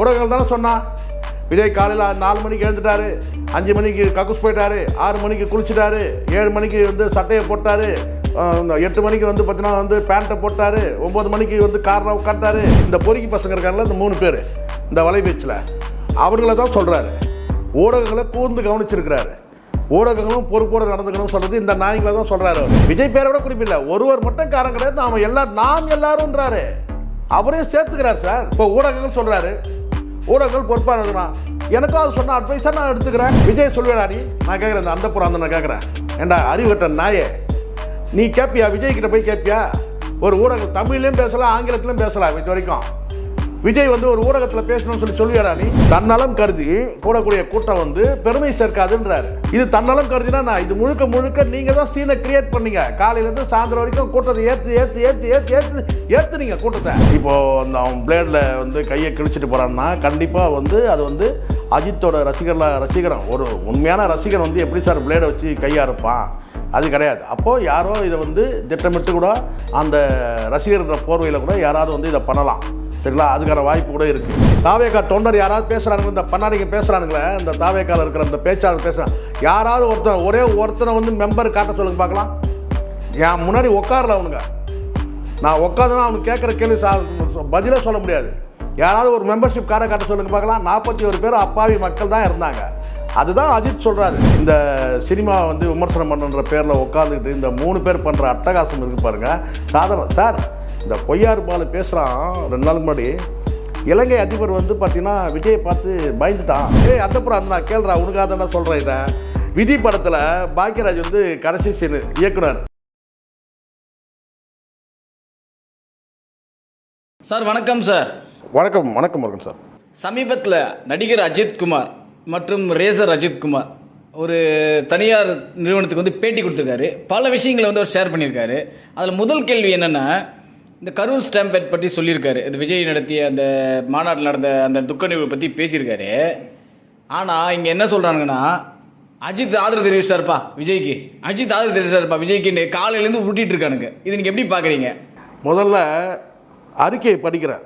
ஊடகங்கள் தானே சொன்னா? விஜய் காலையில் நாலு மணிக்கு எழுந்துட்டாரு அஞ்சு மணிக்கு கக்கூஸ் போயிட்டாரு ஆறு மணிக்கு குளிச்சிட்டாரு ஏழு மணிக்கு வந்து சட்டையை போட்டாரு எட்டு மணிக்கு வந்து பார்த்தீங்கன்னா வந்து பேண்ட்டை போட்டாரு ஒம்பது மணிக்கு வந்து காரில் உட்காந்துட்டாரு இந்த பொறுக்கி பசங்க இருக்காங்களே இந்த மூணு பேர் இந்த வலைபேச்சில் அவங்கள தான் சொல்கிறாரு ஊடகங்களை கூர்ந்து கவனிச்சிருக்கிறாரு. ஊடகங்களும் பொறுப்போடு நடந்துக்கணும் சொல்கிறது இந்த நாய்களை தான் சொல்கிறாரு விஜய் பேரோட குறிப்பில்லை ஒருவர் மட்டும் காரணம் கிடையாது. நாம் எல்லாரும் நாம் எல்லாரும்ன்றாரு அவரே சேர்த்துக்கிறார் சார். இப்போ ஊடகங்கள் சொல்கிறாரு ஊடகங்கள் பொறுப்பானதுனா எனக்கும் அது சொன்ன அட்வைஸாக நான் எடுத்துக்கிறேன். விஜய் சொல்லுவேடா நீ. நான் கேட்குறேன் இந்த அந்த புறம் அந்த நான் கேட்குறேன் ஏண்டா அறிவட்ட நாயே. நீ கேட்பியா விஜய்கிட்ட போய் கேட்பியா ஒரு ஊடகம் தமிழ்லேயும் பேசலாம் ஆங்கிலத்திலும் பேசலாம் இது வரைக்கும். விஜய் வந்து ஒரு ஊடகத்தில் பேசணும்னு சொல்லி சொல்லியாடா நீ? தன்னலம் கருதி கூடக்கூடிய கூட்டம் வந்து பெருமை சேர்க்காதுன்றாரு. இது தன்னலம் கருதினா நான் இது முழுக்க முழுக்க நீங்க தான் சீனை கிரியேட் பண்ணீங்க. காலையில இருந்து சாயந்தரம் வரைக்கும் கூட்டத்தை ஏத்து ஏத்து ஏத்து ஏத்து ஏத்து ஏத்துனீங்க கூட்டத்தை. இப்போ அந்த அவன் பிளேட்ல வந்து கையை கிழிச்சிட்டு போறான்னா கண்டிப்பா வந்து அது வந்து அஜித்தோட ரசிகர்ல ரசிகரம். ஒரு உண்மையான ரசிகன் வந்து எப்படி சார் பிளேடை வச்சு கையா இருப்பான் அது கிடையாது. அப்போது யாரோ இதை வந்து திட்டமிட்டு கூட அந்த ரசிகர்ன்ற போர்வையில் கூட யாராவது வந்து இதை பண்ணலாம். சரிங்களா அதுக்கான வாய்ப்பு கூட இருக்குது தாவேக்கா தொண்டர் யாராவது பேசுகிறானுங்க இந்த பண்ணாடிங்க பேசுகிறானுங்களே இந்த தாவேக்கால இருக்கிற இந்த பேச்சாளர் பேசுகிறாங்க யாராவது ஒருத்தன் ஒரே ஒருத்தனை வந்து மெம்பர் காட்ட சொல்லுங்க பார்க்கலாம். என் முன்னாடி உட்காரல அவனுங்க. நான் உட்காந்துனா அவனுக்கு கேட்குற கேள்வி சா- பதிலே சொல்ல முடியாது. யாராவது ஒரு மெம்பர்ஷிப் கார்டை காட்ட சொல்லுங்க பார்க்கலாம். நாற்பத்தி ஒரு பேர் அப்பாவி மக்கள் தான் இருந்தாங்க. அதுதான் அஜித் சொல்கிறாரு இந்த சினிமா வந்து விமர்சனம் பண்ணுன்ற பேரில் உட்காந்துக்கிட்டு இந்த மூணு பேர் பண்ணுற அட்டகாசம் இருக்கு பாருங்கள் சாதனம் சார் இந்த பொய்யார் பாலு பேசுகிறான் ரெண்டு நாள் முன்னாடி. இலங்கை அதிபர் வந்து பார்த்தீங்கன்னா விஜயை பார்த்து பயந்துட்டான். ஏய் அந்தப்புறம் அந்த நான் கேள்றா உனக்காக தான் சொல்கிறேன் இதை. விதி படத்தில் பாக்கியராஜ் வந்து கடைசி சீனு இயக்குனர். சார் வணக்கம் சார். வணக்கம் வணக்கம் வணக்கம் சார். சமீபத்தில் நடிகர் அஜித் குமார் மற்றும் ரேசர் அஜித் குமார் ஒரு தனியார் நிறுவனத்துக்கு வந்து பேட்டி கொடுத்துருக்காரு. பல விஷயங்களை வந்து அவர் ஷேர் பண்ணியிருக்காரு. அதில் முதல் கேள்வி என்னென்னா இந்த கரூர் ஸ்டாம்பேட் பற்றி சொல்லியிருக்காரு. இது விஜய் நடத்திய அந்த மாநாட்டில் நடந்த அந்த துக்க நிகழ்வு பற்றி பேசியிருக்காரு. ஆனால் இங்கே என்ன சொல்கிறானுங்கன்னா அஜித் ஆதரவு தெரிவிச்சாருப்பா விஜய்க்கு. அஜித் ஆதரவு தெரிவிச்சாருப்பா விஜய்க்குன்னு காலையிலேருந்து உருட்டிட்டு இருக்கானுங்க. இது நீங்கள் எப்படி பார்க்குறீங்க முதல்ல அறிக்கையை படிக்கிறேன்.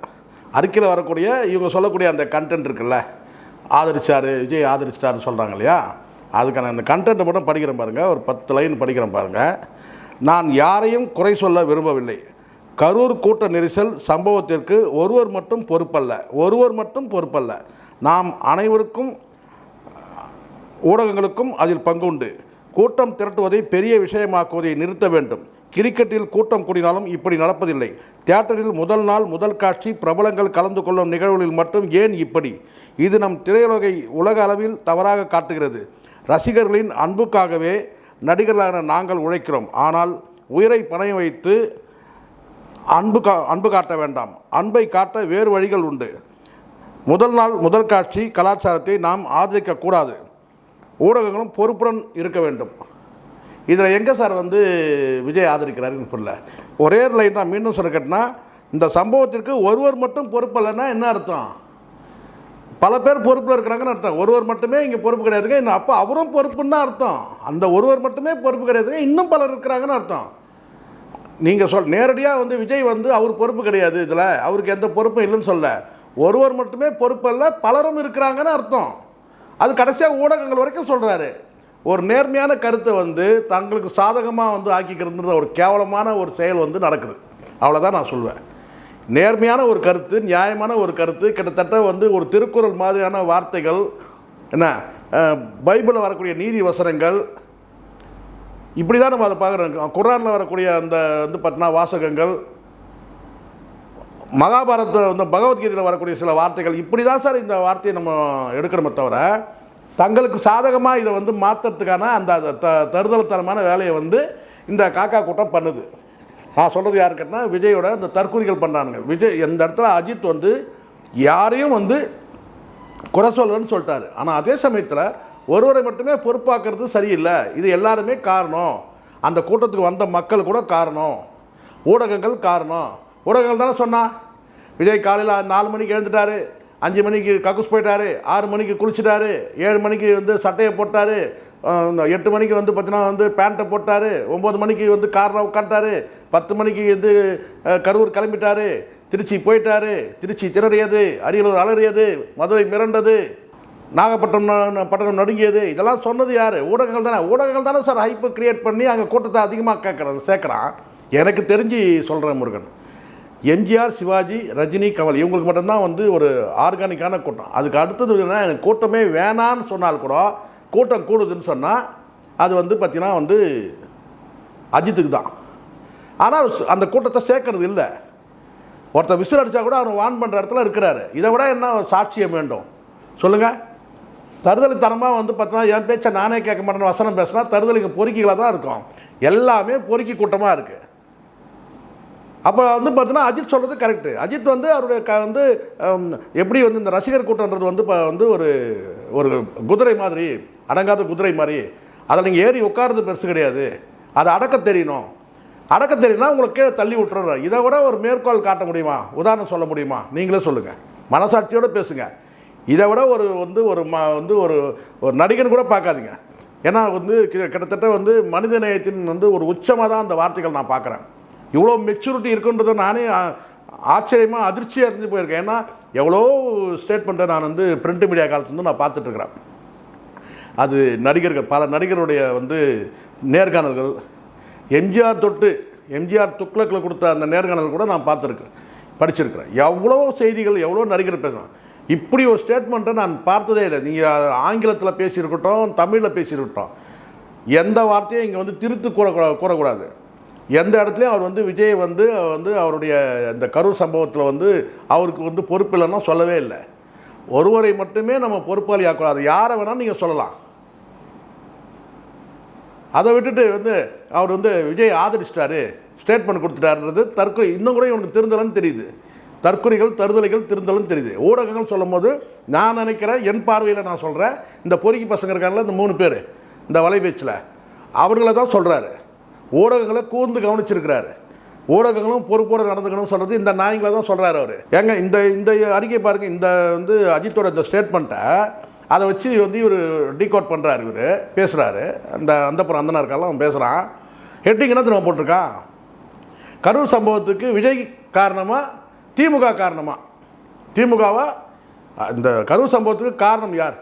அறிக்கையில் வரக்கூடிய இவங்க சொல்லக்கூடிய அந்த கண்டென்ட் இருக்குல்ல ஆதரிச்சார் விஜய் ஆதரிச்சிட்டாருன்னு சொல்கிறாங்க இல்லையா? அதுக்கான அந்த கண்டென்ட்டை மட்டும் படிக்கிறேன் பாருங்கள் ஒரு பத்து லைன் படிக்கிறேன் பாருங்கள் நான் யாரையும் குறை சொல்ல விரும்பவில்லை. கரூர் கூட்ட நெரிசல் சம்பவத்திற்கு ஒருவர் மட்டும் பொறுப்பல்ல. ஒருவர் மட்டும் பொறுப்பல்ல. நாம் அனைவருக்கும் ஊடகங்களுக்கும் அதில் பங்குண்டு. கூட்டம் திரட்டுவதை பெரிய விஷயமாக்குவதை நிறுத்த வேண்டும். கிரிக்கெட்டில் கூட்டம் கூடினாலும் இப்படி நடப்பதில்லை. தியேட்டரில் முதல் நாள் முதல் காட்சி பிரபலங்கள் கலந்து கொள்ளும் நிகழ்வுகளில் மட்டும் ஏன் இப்படி? இது நம் திரையுலகை உலக அளவில் தவறாக காட்டுகிறது. ரசிகர்களின் அன்புக்காகவே நடிகர்களான நாங்கள் உழைக்கிறோம். ஆனால் உயிரை பணைய வைத்து அன்பு கா அன்பு காட்ட வேண்டாம். அன்பை காட்ட வேறு வழிகள் உண்டு. முதல் நாள் முதல் காட்சி கலாச்சாரத்தை நாம் ஆதரிக்கக்கூடாது. ஊடகங்களும் பொறுப்புடன் இருக்க வேண்டும். இதில் எங்கே சார் வந்து விஜய் ஆதரிக்கிறாருன்னு சொல்ல ஒரே லைன் தான் மீண்டும் சொல்ல கேட்டினா இந்த சம்பவத்திற்கு ஒருவர் மட்டும் பொறுப்பல்லைன்னா என்ன அர்த்தம்? பல பேர் பொறுப்பில் இருக்கிறாங்கன்னு அர்த்தம். ஒருவர் மட்டுமே இங்கே பொறுப்பு கிடையாதுங்க. இன்னும் அப்போ அவரும் பொறுப்புன்னு தான் அர்த்தம். அந்த ஒருவர் மட்டுமே பொறுப்பு கிடையாதுங்க. இன்னும் பலர் இருக்கிறாங்கன்னு அர்த்தம். நீங்கள் சொல் நேரடியாக வந்து விஜய் வந்து அவர் பொறுப்பு கிடையாது இதில். அவருக்கு எந்த பொறுப்பும் இல்லைன்னு சொல்ல. ஒருவர் மட்டுமே பொறுப்பல்ல பலரும் இருக்கிறாங்கன்னு அர்த்தம். அது கடைசியாக ஊடகங்கள் வரைக்கும் சொல்கிறாரு ஒரு நேர்மையான கருத்தை வந்து தங்களுக்கு சாதகமாக வந்து ஆக்கிக்கிறதுன்ற ஒரு கேவலமான ஒரு செயல் வந்து நடக்குது. அவ்வளோதான் நான் சொல்வேன். நேர்மையான ஒரு கருத்து நியாயமான ஒரு கருத்து கிட்டத்தட்ட வந்து ஒரு திருக்குறள் மாதிரியான வார்த்தைகள் என்ன பைபிளில் வரக்கூடிய நீதி வசனங்கள் இப்படி தான் நம்ம அதை பார்க்குறோம். குரானில் வரக்கூடிய அந்த வந்து பார்த்தீங்கன்னா வாசகங்கள் மகாபாரத வந்து பகவத்கீதையில் வரக்கூடிய சில வார்த்தைகள் இப்படி தான் சார் இந்த வார்த்தையை நம்ம எடுக்கணுமே தவிர தங்களுக்கு சாதகமாக இதை வந்து மாற்றுறதுக்கான அந்த த தருதலத்தனமான வேலையை வந்து இந்த காக்கா கூட்டம் பண்ணுது. நான் சொல்கிறது யாரு விஜயோட இந்த தற்கொலைகள் பண்ணுறானுங்க விஜய் இந்த இடத்துல அஜித் வந்து யாரையும் வந்து குறை சொல்லலன்னு சொல்லிட்டாரு. ஆனால் அதே சமயத்தில் ஒருவரை மட்டுமே பொறுப்பாக்குறது சரியில்லை. இது எல்லாருமே காரணம். அந்த கூட்டத்துக்கு வந்த மக்கள் கூட காரணம். ஊடகங்கள் காரணம். ஊடகங்கள் தானே சொன்னா? விஜய் காலையில் நாலு மணிக்கு எழுந்துட்டாரு. அஞ்சு மணிக்கு கக்கூஸ் போயிட்டாரு. ஆறு மணிக்கு குளிச்சிட்டாரு. ஏழு மணிக்கு வந்து சட்டையை போட்டார். இந்த எட்டு மணிக்கு வந்து பார்த்தீங்கன்னா வந்து பேண்ட்டை போட்டார். ஒம்பது மணிக்கு வந்து காரில் உட்காந்துட்டாரு பத்து மணிக்கு வந்து கரூர் கிளம்பிட்டாரு. திருச்சி போயிட்டாரு. திருச்சி திணறியது. அரியலூர் அலறியது. மதுரை மிரண்டது. நாகப்பட்டினம் பட்டணம் நடுங்கியது. இதெல்லாம் சொன்னது யார்? ஊடகங்கள் தானே. ஊடகங்கள் தானே சார் ஹைப்பு கிரியேட் பண்ணி அங்கே கூட்டத்தை அதிகமாக கேட்குறாங்க சேர்க்குறான். எனக்கு தெரிஞ்சு சொல்கிறேன் முருகன். எம்ஜிஆர் சிவாஜி ரஜினி கமல் இவங்களுக்கு மட்டும்தான் வந்து ஒரு ஆர்கானிக்கான கூட்டம். அதுக்கு அடுத்தது என்னன்னா எனக்கு கூட்டமே வேணான்னு சொன்னால் கூட கூட்டம் கூடுதுன்னு சொன்னால் அது வந்து பார்த்திங்கன்னா வந்து அஜித்துக்கு தான். ஆனால் அந்த கூட்டத்தை சேர்க்கறது இல்லை. ஒருத்தர் விசில் அடித்தா கூட அவர் வான் பண்ணுற இடத்துல இருக்கிறாரு. இதை விட என்ன சாட்சியம் வேண்டும்? சொல்லுங்கள் தருதலித்தனமாக வந்து பார்த்தீங்கன்னா என் பேச்சை நானே கேட்க மாட்டேன்னு வசனம் பேசினா தருதலிங்க பொறுக்கிகளாக தான் இருக்கும். எல்லாமே பொறுக்கி கூட்டமாக இருக்குது அப்போ வந்து பார்த்தீங்கன்னா அஜித் சொல்கிறது கரெக்டு அஜித் வந்து அவருடைய க வந்து எப்படி வந்து இந்த ரசிகர் கூட்டன்றது வந்து இப்போ வந்து ஒரு ஒரு குதிரை மாதிரி அடங்காத குதிரை மாதிரி அதில் நீங்கள் ஏறி உட்கார்றது பெருசு கிடையாது. அதை அடக்க தெரியணும். அடக்க தெரியும்னா உங்களுக்கு கீழே தள்ளி விட்டுறாரு இதை விட ஒரு மேற்கோள் காட்ட முடியுமா? உதாரணம் சொல்ல முடியுமா? நீங்களே சொல்லுங்கள் மனசாட்சியோடு பேசுங்கள் இதை விட ஒரு வந்து ஒரு ம வந்து ஒரு ஒரு நடிகன் கூட பார்க்காதீங்க. ஏன்னா வந்து கிட்டத்தட்ட வந்து மனித நேயத்தின் வந்து ஒரு உச்சமாக தான் அந்த வார்த்தைகள் நான் பார்க்குறேன். இவ்வளோ மெச்சூரிட்டி இருக்குன்றதை நானே ஆச்சரியமாக அதிர்ச்சியாக இருந்து போயிருக்கேன். ஏன்னா எவ்வளோ ஸ்டேட்மெண்ட்டை நான் வந்து பிரிண்ட் மீடியா காலத்துலேருந்து நான் பார்த்துட்ருக்குறேன் அது நடிகர்கள் பல நடிகருடைய வந்து நேர்காணல்கள் எம்ஜிஆர் தொட்டு எம்ஜிஆர் துக்ளக்கில் கொடுத்த அந்த நேர்காணல் கூட நான் பார்த்துருக்கேன் படிச்சிருக்கிறேன். எவ்வளோ செய்திகள் எவ்வளோ நடிகர் பேசுகிறேன் இப்படி ஒரு ஸ்டேட்மெண்ட்டை நான் பார்த்ததே இல்லை. நீங்கள் ஆங்கிலத்தில் பேசியிருக்கட்டும் தமிழில் பேசியிருக்கட்டும். எந்த வார்த்தையும் இங்கே வந்து திருத்து கூற கூறக்கூடாது. எந்த இடத்துலையும் அவர் வந்து விஜய் வந்து வந்து அவருடைய இந்த கரூர் சம்பவத்தில் வந்து அவருக்கு வந்து பொறுப்பு இல்லைன்னா சொல்லவே இல்லை. ஒருவரை மட்டுமே நம்ம பொறுப்பாளி ஆக்கூடாது யாரை வேணாலும் நீங்கள் சொல்லலாம். அதை விட்டுட்டு வந்து அவர் வந்து விஜய் ஆதரிச்சிட்டாரு. ஸ்டேட்மெண்ட் கொடுத்துட்டாருன்றது தற்கொலை இன்னும் கூட இவனுக்கு திருந்தலன்னு தெரியுது. தற்கொலைகள் தருதலைகள் திருந்தலும் தெரியுது. ஊடகங்கள் சொல்லும்போது நான் நினைக்கிறேன் என் பார்வையில் நான் சொல்கிறேன் இந்த பொறுக்கி பசங்க இருக்காங்களே இந்த மூணு பேர் இந்த வலைபேச்சில் அவர்களை தான் சொல்கிறாரு ஊடகங்களை கூர்ந்து கவனிச்சிருக்கிறாரு. ஊடகங்களும் பொறுப்போடு நடந்துக்கணும்னு சொல்கிறது இந்த நாயங்களை தான் சொல்கிறாரு அவர். ஏங்க இந்த இந்த அறிக்கை பாருங்க இந்த வந்து அஜித்தோட இந்த ஸ்டேட்மெண்ட்டை அதை வச்சு வந்து இவர் டீகோட் பண்ணுறாரு இவர் பேசுகிறாரு அந்த அந்தப்புறம் அந்தனா இருக்கால அவன் பேசுகிறான் ஹெட்டிங் என்ன திரும்ப போட்டிருக்கான்? கரூர் சம்பவத்துக்கு விஜய் காரணமாக திமுக காரணமா? திமுகவா? இந்த கரூர் சம்பவத்துக்கு காரணம் யார்?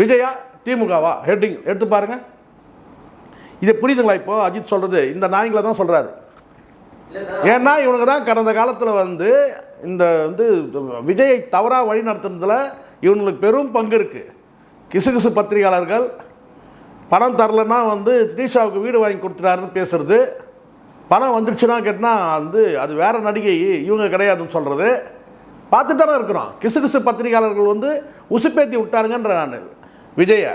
விஜயா திமுகவா? ஹெட்டிங் எடுத்து பாருங்க. இது புரியுதுங்களா இப்போ? அஜித் சொல்கிறது இந்த நாய்களை தான் சொல்கிறாரு ஏன்னா இவனுக்கு தான் கடந்த காலத்தில் வந்து இந்த வந்து விஜயை தவறாக வழி நடத்துனதுல இவங்களுக்கு பெரும் பங்கு இருக்குது கிசுகிசு பத்திரிகையாளர்கள் பணம் தரலன்னா வந்து திரிஷாவுக்கு வீடு வாங்கி கொடுத்துட்டாருன்னு பேசுறது. பணம் வந்துருச்சுன்னா கேட்டினா வந்து அது வேற நடிகை இவங்க கிடையாதுன்னு சொல்கிறது பார்த்துட்டு தானே இருக்கிறோம். கிசுகிசு பத்திரிகையாளர்கள் வந்து உசுப்பேத்தி விட்டாருங்கன்ற நான். விஜயை.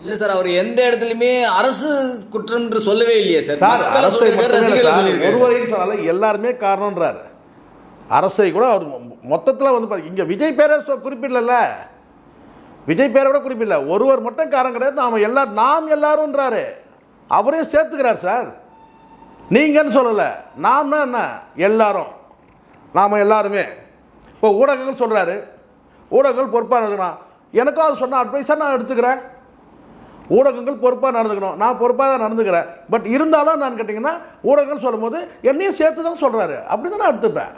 இல்ல சார் அவர் எந்த இடத்துலயுமே அரசு குற்றம் என்று சொல்லவே இல்லையே சார். சார் அரசை. ஒருவரையும் சொல்லல எல்லாருமே காரணம்ன்றாரு. அரசை கூட அவர் மொத்தத்தில் வந்து பாரு- இங்க விஜய் பேரை குறிப்பிடல விஜய் பேரை கூட குறிப்பிடல. ஒருவர் மட்டும் காரணம் கிடையாது. நாம எல்லா நாம் எல்லாரும்ன்றாரு. அவரே சேர்த்துக்கிறார் சார். நீங்கன்னு சொல்லலை. நாம்னா என்ன? எல்லாரும். நாம் எல்லாருமே. இப்போ ஊடகங்கள் சொல்கிறாரு ஊடகங்கள் பொறுப்பாக நடக்கணும் எனக்கும் அது சொன்ன அட்வைஸாக நான் எடுத்துக்கிறேன். ஊடகங்கள் பொறுப்பாக நடந்துக்கணும். நான் பொறுப்பாக தான் நடந்துக்கிறேன். பட் இருந்தாலும் நான் கேட்டிங்கன்னா ஊடகங்கள் சொல்லும்போது என்னையும் சேர்த்து தான் சொல்கிறாரு அப்படி தான் நான் எடுத்துப்பேன்.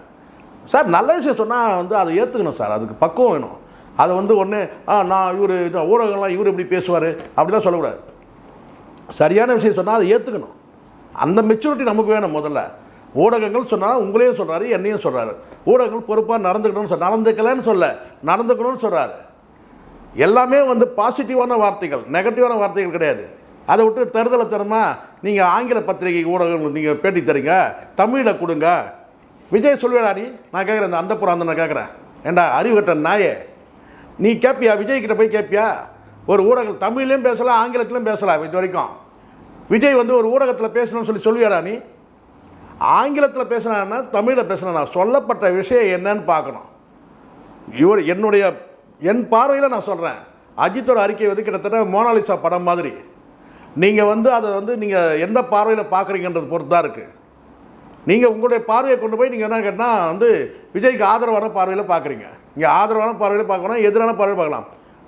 சார் நல்ல விஷயம் சொன்னால் வந்து அதை ஏற்றுக்கணும் சார். அதுக்கு பக்குவம் வேணும். அதை வந்து ஒன்று ஆ நான் இவர் ஊடகங்கள்லாம் இவர் இப்படி பேசுவார். அப்படிலாம் சொல்லக்கூடாது. சரியான விஷயம் சொன்னால் அதை ஏற்றுக்கணும் அந்த மெச்சூரிட்டி நமக்கு வேணும் முதல்ல. ஊடகங்கள் சொன்னால் உங்களையும் சொல்கிறாரு என்னையும் சொல்கிறாரு ஊடகங்கள் பொறுப்பாக நடந்துக்கணும்னு சொல் நடந்துக்கலன்னு சொல்ல நடந்துக்கணும்னு சொல்கிறாரு எல்லாமே வந்து பாசிட்டிவான வார்த்தைகள் நெகட்டிவான வார்த்தைகள் கிடையாது. அதை விட்டு தருதலை தரமா நீங்கள் ஆங்கில பத்திரிகை ஊடகங்கள் நீங்கள் பேட்டி தரீங்க தமிழில் கொடுங்க. விஜய் சொல்லுவேடா நான் கேட்குறேன் இந்த அந்த புறம் அந்த நான் கேட்குறேன் ஏண்டா அறிவுகட்ட நாயே. நீ கேட்பியா விஜய் கிட்ட போய் கேட்பியா ஒரு ஊடகம் தமிழ்லேயும் பேசலாம் ஆங்கிலத்திலையும் பேசலாம் இது வரைக்கும். விஜய் வந்து ஒரு ஊடகத்தில் பேசணும்னு சொல்லி சொல்லுவியாடா நீ? ஆங்கிலத்தில் பேசினா தமிழில் பேசினா சொல்லப்பட்ட விஷயம் என்னன்னு பார்க்கணும். இவர் என்னுடைய என் பார்வையில் நான் சொல்கிறேன் அஜித்தோட அறிக்கை வந்து கிட்டத்தட்ட மோனாலிசா படம் மாதிரி. நீங்கள் வந்து அதை வந்து நீங்கள் எந்த பார்வையில் பார்க்குறீங்கன்றது பொறுத்து தான் இருக்குது நீங்கள் உங்களுடைய பார்வையை கொண்டு போய் நீங்கள் என்ன கேட்டால் வந்து விஜய்க்கு ஆதரவான பார்வையில் பார்க்குறீங்க. இங்கே ஆதரவான பார்வையில் பார்க்கணும் எதிரான பார்வையில் பார்க்கலாம்.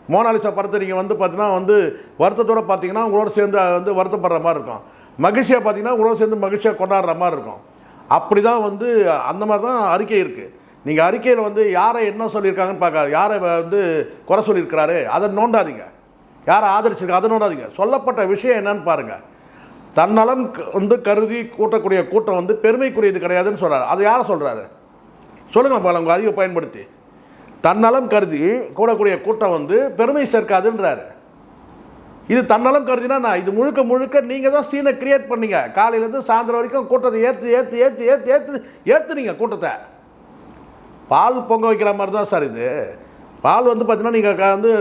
மோனாலிசா படத்தை நீங்கள் வந்து பார்த்தீங்கன்னா வந்து வருத்தத்தோடு பார்த்தீங்கன்னா உங்களோட சேர்ந்து வந்து வருத்தப்படுற மாதிரி இருக்கும். மகிழ்ச்சியாக பார்த்தீங்கன்னா உங்களோட சேர்ந்து மகிழ்ச்சியாக கொண்டாடுற மாதிரி இருக்கும். அப்படி தான் வந்து அந்த மாதிரி தான் அறிக்கை இருக்குது நீங்கள் அறிக்கையில் வந்து யாரை என்ன சொல்லியிருக்காங்கன்னு பார்க்காது யாரை வந்து குறை சொல்லியிருக்கிறாரு அதை நோண்டாதீங்க. யாரை ஆதரிச்சிருக்கா அதை நோண்டாதீங்க. சொல்லப்பட்ட விஷயம் என்னன்னு பாருங்கள் தன்னலம் க- வந்து கருதி கூட்டக்கூடிய கூட்டம் வந்து பெருமைக்குரியது கிடையாதுன்னு சொல்கிறாரு அது யாரை சொல்கிறாரு சொல்லுங்கள் பாருங்க உங்கள் அறிவை பயன்படுத்தி. தன்னலம் கருதி கூடக்கூடிய கூட்டம் வந்து பெருமை சேர்க்காதுன்றாரு. இது தன்னலம் கருதினா நான் இது முழுக்க முழுக்க நீங்கள் தான் சீனை கிரியேட் பண்ணீங்க. காலையிலேருந்து சாயந்தரம் வரைக்கும் கூட்டத்தை ஏற்று ஏற்று ஏற்று ஏற்று ஏற்று ஏற்றுனீங்க கூட்டத்தை. பால் பொங்க வைக்கிற மாதிரி தான் சார் இது. பால் வந்து பார்த்தீங்கன்னா நீங்கள் வந்து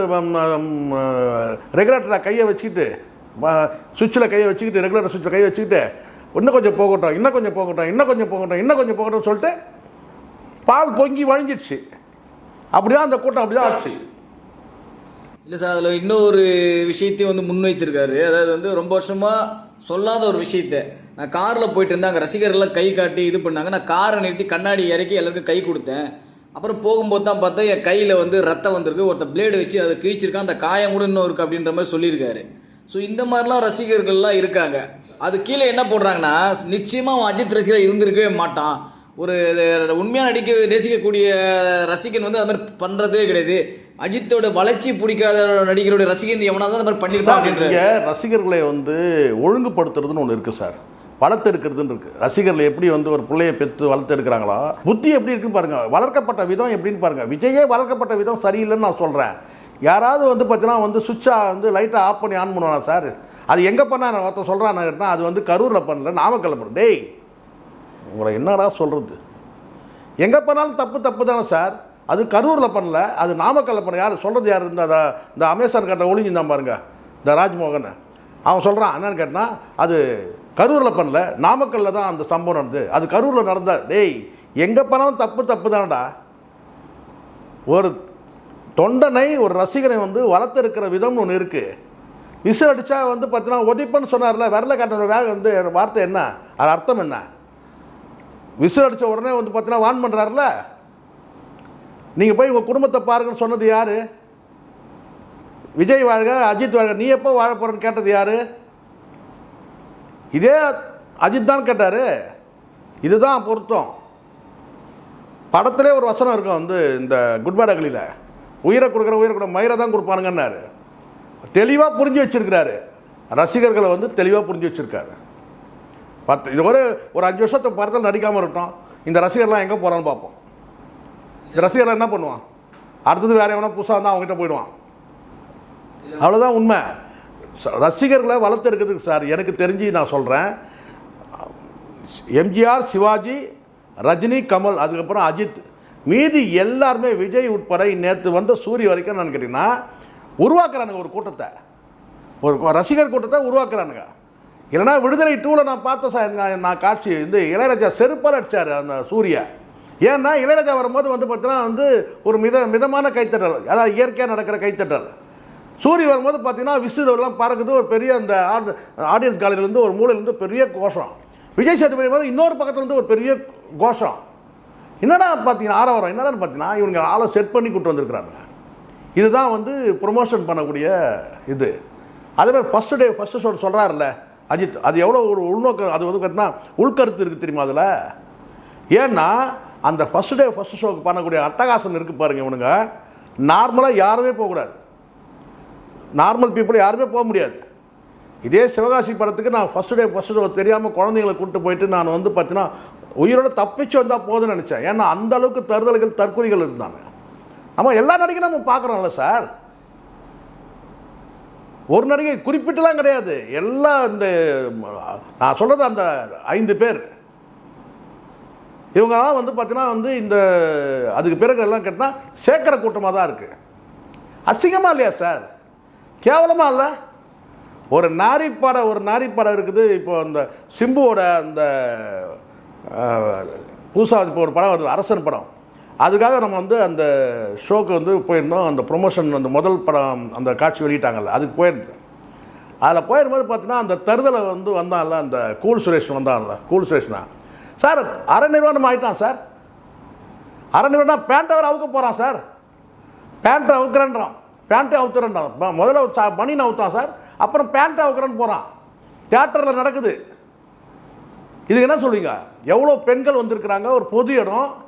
ரெகுலேட்டரில் கையை வச்சுக்கிட்டு சுவிட்சில் கையை வச்சுக்கிட்டு ரெகுலேட்டர் சுவிட்சில் கையை வச்சுக்கிட்டு இன்னும் கொஞ்சம் போகட்டும் இன்னும் கொஞ்சம் போகட்டும் இன்னும் கொஞ்சம் போகட்டும் இன்னும் கொஞ்சம் போகட்டும்னு சொல்லிட்டு பால் பொங்கி வழிஞ்சிடுச்சு. அப்படிதான் அந்த கூட்டம் அப்படிதான் ஆச்சு இல்லை சார் அதில் இன்னொரு விஷயத்தையும் வந்து முன்வைத்திருக்காரு. அதாவது வந்து ரொம்ப வருஷமாக சொல்லாத ஒரு விஷயத்த. நான் காரில் போயிட்டு இருந்தேன் அங்கே ரசிகர்கள்லாம் கை காட்டி இது பண்ணாங்க. நான் காரை நிறுத்தி கண்ணாடி இறக்கி எல்லாருக்கும் கை கொடுத்தேன். அப்புறம் போகும்போது தான் பார்த்தா என் கையில் வந்து ரத்தம் வந்திருக்கு. ஒருத்தர் பிளேடு வச்சு அதை கிழிச்சிருக்கான். அந்த காயம் கூட இன்னும் இருக்குது அப்படின்ற மாதிரி சொல்லியிருக்காரு. ஸோ இந்த மாதிரிலாம் ரசிகர்கள்லாம் இருக்காங்க. அது கீழே என்ன போடுறாங்கன்னா நிச்சயமாக அவன் அஜித் ரசிகர் இருந்திருக்கவே மாட்டான். ஒரு உண்மையாக நடிக்க நேசிக்கக்கூடிய ரசிகன் வந்து அது மாதிரி பண்ணுறதே கிடையாது. அஜித்தோட வளர்ச்சி பிடிக்காத நடிகருடைய ரசிகன் எவனாவது அந்த மாதிரி இங்கே ரசிகர்களை வந்து ஒழுங்குபடுத்துறதுன்னு ஒன்று இருக்குது சார். வளர்த்தெடுக்கிறதுன்னு இருக்குது ரசிகர்கள் எப்படி வந்து ஒரு பிள்ளையை பெற்று வளர்த்தெடுக்கிறாங்களோ? புத்தி எப்படி இருக்குன்னு பாருங்கள் வளர்க்கப்பட்ட விதம் எப்படின்னு பாருங்கள் விஜயே வளர்க்கப்பட்ட விதம் சரியில்லைன்னு நான் சொல்கிறேன் யாராவது வந்து பார்த்தீங்கன்னா வந்து சுவிட்சா வந்து லைட்டை ஆஃப் பண்ணி ஆன் பண்ணுவானா சார்? அது எங்கே பண்ணா ஒருத்தன் சொல்கிறான் அது வந்து கரூரில் பண்ணல நாமக்கல்ல பண்ண. டேய் உங்களை என்னடா சொல்கிறது எங்கே பண்ணாலும் தப்பு தப்பு தானே சார். அது கரூரில் பண்ணல அது நாமக்கல்ல பண்ண யார் சொல்கிறது யார்? இந்த இந்த அமேசான் கட்ட ஒளிஞ்சிருந்தான் பாருங்க இந்த ராஜ்மோகன். அவன் சொல்கிறான் என்னன்னு கேட்டால் அது கரூரில் பண்ணல நாமக்கல்ல தான் அந்த சம்பவம் நடந்தது. அது கரூரில் நடந்தா டேய் எங்கே பண்ணாலும் தப்பு தப்பு தானடா ஒரு தொண்டனை ஒரு ரசிகனை வந்து வளர்த்துருக்கிற விதம்னு ஒன்று இருக்குது விசு அடித்தா வந்து பார்த்தீங்கன்னா ஒதிப்பன்னு சொன்னார்ல வரல காட்டுற வேக வந்து வார்த்தை என்ன? அது அர்த்தம் என்ன? விசில் அடித்த உடனே வந்து பார்த்தீங்கன்னா வான் பண்ணுறாருல நீங்கள் போய் உங்கள் குடும்பத்தை பாருங்கன்னு சொன்னது யார்? விஜய் வாழ்க அஜித் வாழ்க. நீ எப்போ வாழ போகிறன்னு கேட்டது யார்? இதே அஜித் தான் கேட்டார். இதுதான் பொருத்தம். படத்திலே ஒரு வசனம் இருக்கும் வந்து இந்த குட் பேட் அகலியில் உயிரை கொடுக்குற உயிரை கூட மயிரை தான் கொடுப்பானுங்கன்னாரு. தெளிவாக புரிஞ்சு வச்சிருக்கிறாரு. ரசிகர்களை வந்து தெளிவாக புரிஞ்சு வச்சுருக்காரு. பத்து இது ஒரு ஒரு அஞ்சு வருஷத்துக்கு படத்தில் நடிக்காமல் இருக்கட்டும். இந்த ரசிகர்லாம் எங்கே போகிறான்னு பார்ப்போம். இந்த ரசிகர்லாம் என்ன பண்ணுவான்? அடுத்தது வேறு எவனா புதுசாக இருந்தால் அவங்ககிட்ட போயிடுவான். அவ்வளோதான் உண்மை. ச- ரசிகர்களை வளர்த்துருக்கிறதுக்கு சார் எனக்கு தெரிஞ்சு நான் சொல்கிறேன் எம்ஜிஆர் சிவாஜி ரஜினி கமல் அதுக்கப்புறம் அஜித். மீதி எல்லாருமே விஜய் உட்பட நேற்று வந்த சூரிய வரைக்கும் நான் கேட்டிங்கன்னா உருவாக்குறானுங்க ஒரு கூட்டத்தை. ஒரு ரசிகர் கூட்டத்தை உருவாக்குறானுங்க. இல்லைனா விடுதலை டூவில் நான் பார்த்தேன் சார் நான் காட்சி வந்து இளையராஜா செருப்பால் அடிச்சார் அந்த சூர்யா. ஏன்னா இளையராஜா வரும்போது வந்து பார்த்தீங்கன்னா வந்து ஒரு மித மிதமான கைத்தட்டல். அதாவது இயற்கையாக நடக்கிற கைத்தட்டல். சூரிய வரும்போது பார்த்தீங்கன்னா விசுதெல்லாம் பறக்குது ஒரு பெரிய அந்த ஆடியன்ஸ் காலையிலேருந்து ஒரு மூலையிலேருந்து பெரிய கோஷம். விஜய் சேதுபதி போது இன்னொரு பக்கத்துலேருந்து ஒரு பெரிய கோஷம். என்னடா பார்த்தீங்கன்னா ஆரவாரம் என்னடான்னு பார்த்தீங்கன்னா இவங்க ஆளை செட் பண்ணி கூட்டு வந்திருக்கிறாங்க. இதுதான் வந்து ப்ரொமோஷன் பண்ணக்கூடிய இது. அதே மாதிரி ஃபஸ்ட்டு டே ஃபஸ்ட்டு ஷோ சொல்கிறாருல்ல அஜித் அது எவ்வளோ ஒரு உள்நோக்கம் அது வந்து பார்த்தீங்கன்னா உள்கருத்து இருக்குது தெரியுமா அதில்? ஏன்னா அந்த ஃபஸ்ட் டே ஃபஸ்ட் ஷோக்கு பண்ணக்கூடிய அட்டகாசம் இருக்குது பாருங்க இவனுங்க. நார்மலாக யாருமே போகக்கூடாது நார்மல் பீப்புள் யாருமே போக முடியாது. இதே சிவகாசி படத்துக்கு நான் ஃபஸ்ட் டே ஃபஸ்ட் ஷோ தெரியாமல் குழந்தைங்களை கூப்பிட்டு போயிட்டு நான் வந்து பார்த்தீங்கன்னா உயிரோட தப்பிச்சு வந்தால் போதும்னு நினச்சேன். ஏன்னா அந்த அளவுக்கு தருதல்கள் தற்கொலைகள் இருந்தாங்க. நம்ம எல்லா நடிகையும் நம்ம பார்க்குறோம்ல சார். ஒரு நடிகை குறிப்பிட்டுலாம் கிடையாது. எல்லாம் இந்த நான் சொல்கிறது அந்த ஐந்து பேர். இவங்கெல்லாம் வந்து பார்த்தீங்கன்னா வந்து இந்த அதுக்கு பிறகு எல்லாம் கேட்டால் சேர்க்கிற கூட்டமாக தான் இருக்குது அசிங்கமாக இல்லையா சார்? கேவலமாக இல்லை? ஒரு நாரிப்படம் ஒரு நாரிப்படம் இருக்குது. இப்போ அந்த சிம்புவோட அந்த புதுசாக இப்போ ஒரு படம் வருது அரசன் படம். அதுக்காக நம்ம வந்து அந்த ஷோக்கு வந்து போயிருந்தோம். அந்த ப்ரொமோஷன் அந்த முதல் படம் அந்த காட்சி வெளியிட்டாங்கல்ல அதுக்கு போயிருந்தேன். அதில் போயிருக்கும்போது பார்த்தீங்கன்னா அந்த தருதலை வந்து வந்தான்ல அந்த கூல் சுரேஷ் வந்தான்ல கூல் சுரேஷ்னா. சார் அரை நிறுவனம் ஆகிட்டான் சார். அரை நிறுவனம் பேண்ட்டை அவர் அவுக்க போகிறான் சார். பேண்ட்டை அவுக்குறேன்றான். பேண்ட்டை அவுத்துறேன்றான். முதல்ல சா பனின்னு அவுத்தான் சார். அப்புறம் பேண்ட்டை அவுக்குறேன்னு போகிறான் தியேட்டரில் நடக்குது. இதுக்கு என்ன சொல்லுவீங்க எவ்வளோ பெண்கள் வந்திருக்கிறாங்க? ஒரு பொது இடம்.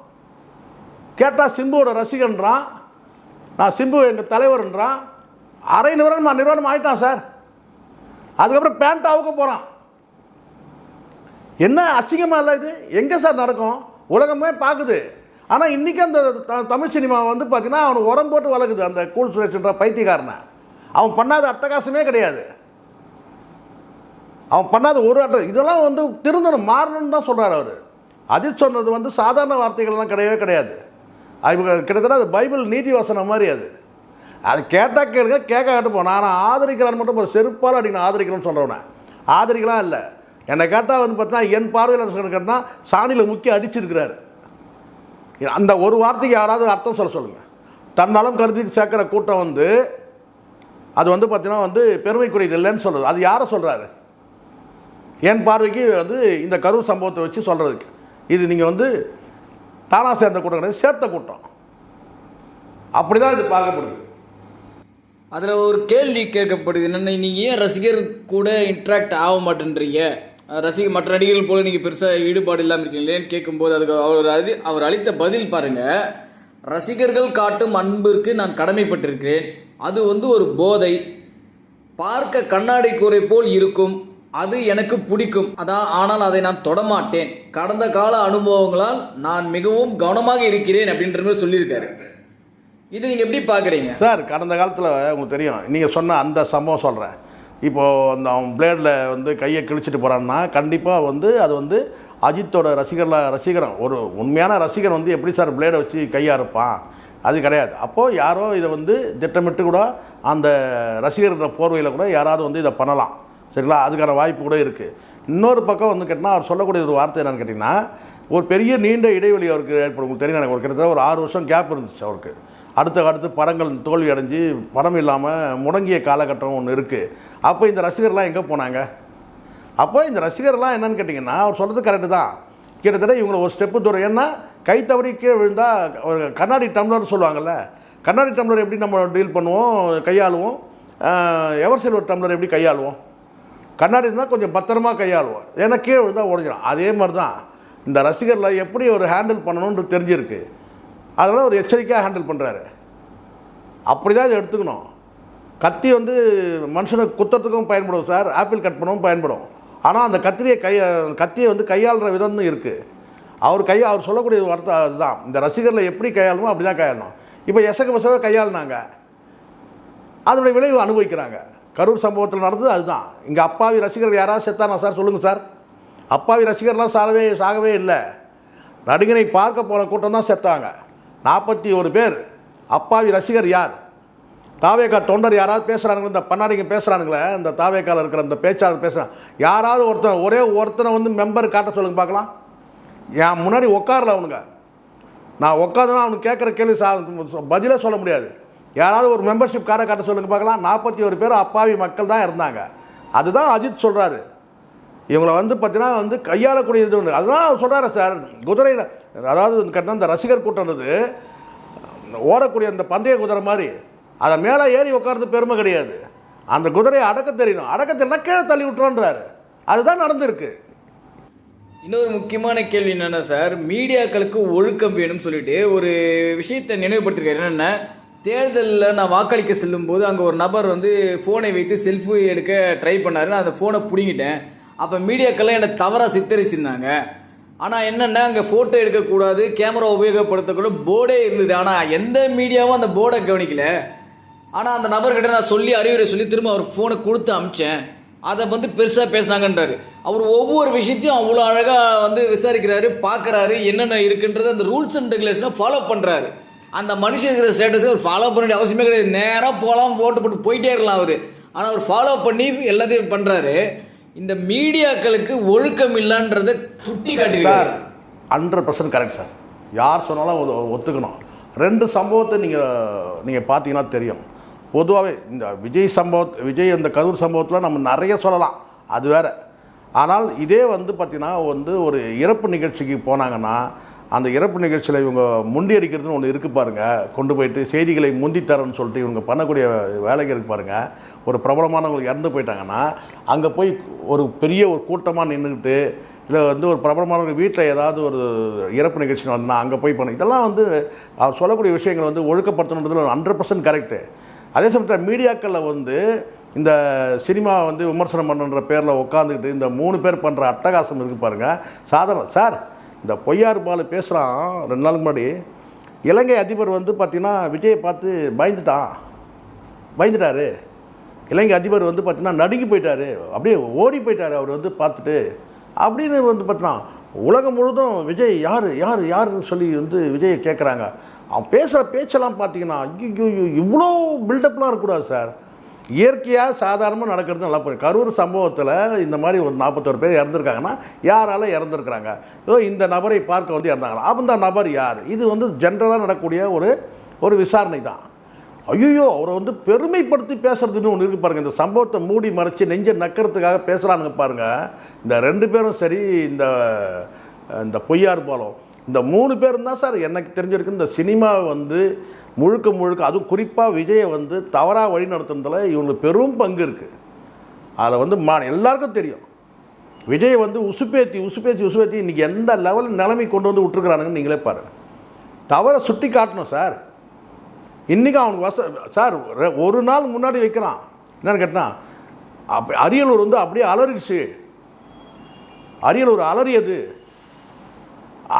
கேட்டால் சிம்புவோட ரசிகன்றான். நான் சிம்பு எங்கள் தலைவர்ன்றான். அரை நிறுவனம் நான் நிறுவனம் ஆகிட்டான் சார். அதுக்கப்புறம் பேண்ட் அவுக்க போகிறான் என்ன அசிங்கமாக இல்லை இது? எங்கே சார் நடக்கும்? உலகமே பார்க்குது ஆனால் இன்றைக்கி அந்த த- தமிழ் சினிமா வந்து பார்த்தீங்கன்னா அவனுக்கு உரம் போட்டு வளர்க்குது அந்த கூல் சுரேஷ்ன்ற பைத்தியக்காரனை. அவன் பண்ணாத அட்டகாசமே கிடையாது. அவன் பண்ணாத ஒரு அட்ட இதெல்லாம் வந்து திருந்தணும் மாறணும்னு தான் சொல்கிறார் அவர். அஜித் சொன்னது வந்து சாதாரண வார்த்தைகள்லாம் கிடையவே கிடையாது. அது கிட்டத்தட்ட அது பைபிள் நீதி வசனம் மாதிரி அது. அது கேட்டால் கேளுங்க கேட்க கேட்டுப்போம் நான் ஆதரிக்கிறான்னு மட்டும் ஒரு செருப்பால் அடிக்கணும் ஆதரிக்கிறேன்னு சொல்கிறவனே ஆதரிக்கலாம் இல்லை. என்னை கேட்டால் வந்து பார்த்தா என் பார்வையில் கேட்டால் சாணியில் முக்கிய அடிச்சிருக்கிறாரு. அந்த ஒரு வார்த்தைக்கு யாராவது அர்த்தம் சொல்ல சொல்லுங்கள் தன்னாலும் கருதி சேர்க்குற கூட்டம் வந்து அது வந்து பார்த்தீங்கன்னா வந்து பெருமைக்குரியது இல்லைன்னு சொல்கிறது அது யாரை சொல்கிறாரு என் பார்வைக்கு வந்து இந்த கரு சம்பவத்தை வச்சு சொல்கிறதுக்கு இது நீங்கள் வந்து தானாக சேர்ந்த கூட்டம் கிடையாது சேர்த்த கூட்டம். அப்படி தான் இது பார்க்கப்படுது. அதில் ஒரு கேள்வி கேட்கப்படுது என்னென்ன நீங்கள் ஏன் ரசிகர் கூட இன்ட்ராக்ட் ஆக மாட்டேன்றீங்க? ரசிகர் மற்ற நடிகர்கள் போல நீங்கள் பெருசாக ஈடுபாடு இல்லாமல் இருக்கீங்களேன்னு கேட்கும்போது அதுக்கு அவர் அழி அவர் அளித்த பதில் பாருங்கள் ரசிகர்கள் காட்டும் அன்பிற்கு நான் கடமைப்பட்டிருக்கிறேன். அது வந்து ஒரு போதை. பார்க்க கண்ணாடி கூரை போல் இருக்கும். அது எனக்கு பிடிக்கும். அதான் ஆனால் அதை நான் தொடமாட்டேன். கடந்த கால அனுபவங்களால் நான் மிகவும் கவனமாக இருக்கிறேன் அப்படின்ற மாதிரி சொல்லியிருக்காரு. இது நீங்கள் எப்படி பார்க்குறீங்க? சார் கடந்த காலத்தில் உங்களுக்கு தெரியும். நீங்கள் சொன்ன அந்த சம்பவம் சொல்கிறேன் இப்போது அந்த அவன் பிளேடில் வந்து கையை கிழிச்சிட்டு போகிறான்னா கண்டிப்பாக வந்து அது வந்து அஜித்தோட ரசிகரில் ரசிகரம். ஒரு உண்மையான ரசிகன் வந்து எப்படி சார் பிளேடை வச்சு கையாக இருப்பான் அது கிடையாது. அப்போது யாரோ இதை வந்து திட்டமிட்டு கூட அந்த ரசிகர்கிற போர்வையில் கூட யாராவது வந்து இதை பண்ணலாம். சரிங்களா? அதுக்கான வாய்ப்பு கூட இருக்குது இன்னொரு பக்கம் வந்து கேட்டால் அவர் சொல்லக்கூடிய ஒரு வார்த்தை என்னென்னு கேட்டிங்கன்னா ஒரு பெரிய நீண்ட இடைவெளி அவருக்கு ஏற்படும். உங்களுக்கு தெரியும் எனக்கு ஒரு கிட்டத்தட்ட ஒரு ஆறு வருஷம் கேப் இருந்துச்சு அவருக்கு. அடுத்த அடுத்து படங்கள் தோல்வி அடைஞ்சு படம் இல்லாமல் முடங்கிய காலகட்டம் ஒன்று இருக்குது அப்போ இந்த ரசிகர்லாம் எங்கே போனாங்க? அப்போ இந்த ரசிகர்லாம் என்னென்னு கேட்டிங்கன்னா அவர் சொல்கிறது கரெக்டு தான். கிட்டத்தட்ட இவங்களை ஒரு ஸ்டெப்பு தூரம். ஏன்னா கை தவறி கீழே விழுந்தால் ஒரு கண்ணாடி டம்ளர்னு சொல்லுவாங்கல்ல கண்ணாடி டம்ளர் எப்படி நம்ம டீல் பண்ணுவோம்? கையாளுவோம். எவர் சில்வர் டம்ளர் எப்படி கையாளுவோம்? கண்ணாடி இருந்தால் கொஞ்சம் பத்திரமா கையாளுவோம். ஏன்னா கீழே விழுந்தால் உடஞ்சிடும் அதே மாதிரி தான் இந்த ரசிகரில் எப்படி ஒரு ஹேண்டில் பண்ணணும்னு தெரிஞ்சிருக்கு. அதனால் ஒரு எச்சரிக்கையாக ஹேண்டில் பண்ணுறாரு அப்படி தான் இதை எடுத்துக்கணும். கத்தி வந்து மனுஷனை குத்துறதுக்கும் பயன்படும் சார். ஆப்பிள் கட் பண்ணவும் பயன்படும். ஆனால் அந்த கத்திரியை கை கத்தியை வந்து கையாளுற விதம்னு இருக்குது அவர் கையை அவர் சொல்லக்கூடிய ஒரு வார்த்தை அதுதான். இந்த ரசிகரில் எப்படி கையாளணுமோ அப்படி தான் கையாளணும். இப்போ எசக பசக கையாளுனாங்க. அதனுடைய விளைவு அனுபவிக்கிறாங்க. கரூர் சம்பவத்தில் நடந்தது அதுதான். இங்கே அப்பாவி ரசிகர்கள் யாராவது செத்தானா சார்? சொல்லுங்கள் சார். அப்பாவி ரசிகர்லாம் சாகவே சாகவே இல்லை. நடிகனை பார்க்க போன கூட்டம் தான் செத்தாங்க. நாற்பத்தி ஒரு பேர். அப்பாவி ரசிகர் யார்? தாவேக்கா தொண்டர் யாராவது பேசுகிறானுங்களே இந்த பண்ணாடிங்க பேசுகிறானுங்களே இந்த தாவேக்கால இருக்கிற இந்த பேச்சாளர் பேசுகிறான் யாராவது ஒருத்தன் ஒரே ஒருத்தனை வந்து மெம்பர் காட்ட சொல்லுங்க பார்க்கலாம். என் முன்னாடி உட்காரல அவனுங்க. நான் உட்காந்துனா அவனுக்கு கேட்குற கேள்வி சா பதிலே சொல்ல முடியாது. யாராவது ஒரு மெம்பர்ஷிப் கார்டை காட்ட சொல்லுங்க பார்க்கலாம். நாற்பத்தி ஒரு பேர் அப்பாவி மக்கள் தான் இருந்தாங்க. அதுதான் அஜித் சொல்கிறாரு இவங்களை வந்து பார்த்தீங்கன்னா வந்து கையாளக்கூடிய இது ஒன்று அதெல்லாம் சொல்கிறாரு சார் குதிரையில் அதாவது கட்டின இந்த ரசிகர் கூட்டம்ன்றது ஓடக்கூடிய அந்த பந்தய குதிரை மாதிரி அதை மேலே ஏறி உட்கார்றது பெருமை கிடையாது. அந்த குதிரையை அடக்க தெரியணும். அடக்க தெரியல கீழே தள்ளி விட்டுறோன்றாரு அதுதான் நடந்திருக்கு. இன்னொரு முக்கியமான கேள்வி என்னென்னா சார் மீடியாக்களுக்கு ஒழுக்கம் வேணும்னு சொல்லிட்டு ஒரு விஷயத்தை நினைவுபடுத்திருக்காரு. என்னென்ன தேர்தலில் நான் வாக்களிக்க செல்லும்போது அங்கே ஒரு நபர் வந்து ஃபோனை வைத்து செல்ஃபி எடுக்க ட்ரை பண்ணாரு. நான் அந்த ஃபோனை பிடிங்கிட்டேன். அப்போ மீடியாக்கெல்லாம் என்னை தவறாக சித்தரிச்சிருந்தாங்க. ஆனால் என்னென்னா அங்கே ஃபோட்டோ எடுக்கக்கூடாது கேமரா உபயோகப்படுத்தக்கூட போர்டே இருந்தது. ஆனால் எந்த மீடியாவும் அந்த போர்டை கவனிக்கல. ஆனால் அந்த நபர்கிட்ட நான் சொல்லி அறிவுரை சொல்லி திரும்ப அவர் ஃபோனை கொடுத்து அமிச்சேன். அதை வந்து பெருசாக பேசினாங்கன்றாரு. அவர் ஒவ்வொரு விஷயத்தையும் அவ்வளோ அழகாக வந்து விசாரிக்கிறாரு பார்க்குறாரு என்னென்ன இருக்குன்றது அந்த ரூல்ஸ் அண்ட் ரெகுலேஷனை ஃபாலோ பண்ணுறாரு அந்த மனுஷன் இருக்கிற ஸ்டேட்டஸை அவர் ஃபாலோ பண்ண வேண்டிய அவசியமே கிடையாது. நேராக போகலாம் ஓட்டு போட்டு போயிட்டே இருக்கலாம் அவர். ஆனால் அவர் ஃபாலோ பண்ணி எல்லாத்தையும் பண்ணுறாரு இந்த மீடியாக்களுக்கு ஒழுக்கம் இல்லைன்றதை சுட்டி sir hundred percent correct sir. யார் சொன்னாலும் ஒத்துக்கணும். ரெண்டு சம்பவத்தை நீங்கள் நீங்கள் பார்த்தீங்கன்னா தெரியும். பொதுவாகவே இந்த விஜய் சம்பவத் விஜய் அந்த கரூர் சம்பவத்தில் நம்ம நிறைய சொல்லலாம். அது வேற. ஆனால் இதே வந்து பார்த்திங்கன்னா வந்து ஒரு இறப்பு நிகழ்ச்சிக்கு போனாங்கன்னா அந்த இறப்பு நிகழ்ச்சியில் இவங்க முண்டி அடிக்கிறதுன்னு ஒன்று இருக்குது பாருங்கள் கொண்டு போயிட்டு செய்திகளை முந்தி தரேன்னு சொல்லிட்டு இவங்க பண்ணக்கூடிய வேலைகள் இருக்கு பாருங்கள் ஒரு பிரபலமானவங்க இறந்து போயிட்டாங்கன்னா அங்கே போய் ஒரு பெரிய ஒரு கூட்டமாக நின்றுக்கிட்டு இல்லை வந்து ஒரு பிரபலமானவங்க வீட்டில் ஏதாவது ஒரு இறப்பு நிகழ்ச்சி வந்தால் அங்கே போய் பண்ண. இதெல்லாம் வந்து அவர் சொல்லக்கூடிய விஷயங்கள் வந்து ஒழுக்கப்படுத்தணுன்றதுல ஹண்ட்ரட் பர்சன்ட் கரெக்டு அதே சமயத்தில் மீடியாக்களில் வந்து இந்த சினிமா வந்து விமர்சனம் பண்ணுன்ற பேரில் உட்காந்துக்கிட்டு இந்த மூணு பேர் பண்ணுற அட்டகாசம் இருக்குது பாருங்கள் சாதாரண சார் இந்த பொய்யார் பாலு பேசுகிறான் ரெண்டு நாளுக்கு முன்னாடி. இலங்கை அதிபர் வந்து பார்த்திங்கன்னா விஜயை பார்த்து பயந்துட்டான். பயந்துட்டாரு. இலங்கை அதிபர் வந்து பார்த்திங்கன்னா நடுங்கி போயிட்டாரு. அப்படியே ஓடி போயிட்டார் அவர் வந்து பார்த்துட்டு. அப்படின்னு வந்து பார்த்தீங்கன்னா உலகம் முழுதும் விஜய் யார் யார் யாருன்னு சொல்லி வந்து விஜயை கேட்குறாங்க அவன் பேசுகிற பேச்செல்லாம் பார்த்தீங்கன்னா இவ்வளோ பில்டப்லாம் இருக்கக்கூடாது சார். இயற்கையாக சாதாரணமாக நடக்கிறது நல்லா போய் கரூர் சம்பவத்தில் இந்த மாதிரி ஒரு நாற்பத்தோரு பேர் இறந்துருக்காங்கன்னா யாரால இறந்துருக்குறாங்க? ஏதோ இந்த நபரை பார்க்க வந்து இறந்தாங்களா? அந்த நபர் யார்? இது வந்து ஜென்ரலாக நடக்கக்கூடிய ஒரு ஒரு விசாரணை தான். ஐயோ அவரை வந்து பெருமைப்படுத்தி பேசுறதுன்னு ஒன்று இருக்கு பாருங்கள் இந்த சம்பவத்தை மூடி மறைச்சி நெஞ்ச நக்கிறதுக்காக பேசுகிறானுங்க பாருங்கள் இந்த ரெண்டு பேரும் சரி இந்த இந்த பொய்யார் பாலம் இந்த மூணு பேர் தான் சார் எனக்கு தெரிஞ்சிருக்கு இந்த சினிமாவை வந்து முழுக்க முழுக்க அதுவும் குறிப்பாக விஜயை வந்து தவறாக வழி நடத்துனதில் இவங்களுக்கு பெரும் பங்கு இருக்குது அதில் வந்து மா எல்லாருக்கும் தெரியும். விஜய் வந்து உசுப்பேத்தி உசுப்பேத்தி உசுப்பேத்தி இன்றைக்கி எந்த லெவலில் நிலைமை கொண்டு வந்து விட்டுருக்குறானுங்கன்னு நீங்களே பாருங்கள் தவறை சுட்டி காட்டணும் சார். இன்றைக்கி அவனுக்கு வச சார் ஒரு நாள் முன்னாடி வைக்கிறான். என்னென்னு கேட்டான் அப்போ அரியலூர் வந்து அப்படியே அலறிச்சு அரியலூர் அலறியது.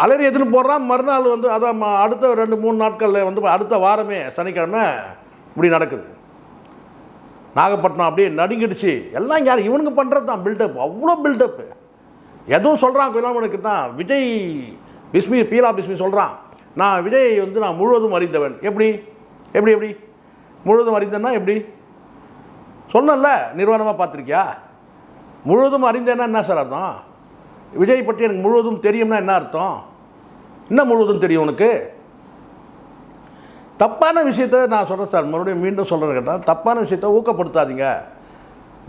அலறியதுன்னு போடுறான் மறுநாள் வந்து அதான் அடுத்த ரெண்டு மூணு நாட்களில் வந்து அடுத்த வாரமே சனிக்கிழமை இப்படி நடக்குது. நாகப்பட்டினம் அப்படியே நடுங்கிடுச்சு. எல்லாம் யார் இவனுக்கு பண்ணுறது தான் பில்டப் அவ்வளோ பில்டப்பு எதுவும் சொல்கிறான் குலாமனுக்கு தான். விஜய் பிஸ்மி பீலா பிஸ்மி சொல்கிறான் நான் விஜய் வந்து நான் முழுவதும் அறிந்தவன். எப்படி? எப்படி எப்படி? முழுவதும் அறிந்தேன்னா எப்படி? சொன்னல நிர்வாணமாக பார்த்துருக்கியா? முழுவதும் அறிந்தேன்னா என்ன சார் அர்த்தம்? விஜய் பற்றி எனக்கு முழுவதும் தெரியும்னா என்ன அர்த்தம்? என்ன முழுவதும் தெரியும் உனக்கு? தப்பான விஷயத்த நான் சொல்கிறேன் சார். மறுபடியும் மீண்டும் சொல்கிறேன் கேட்டால் தப்பான விஷயத்த ஊக்கப்படுத்தாதீங்க.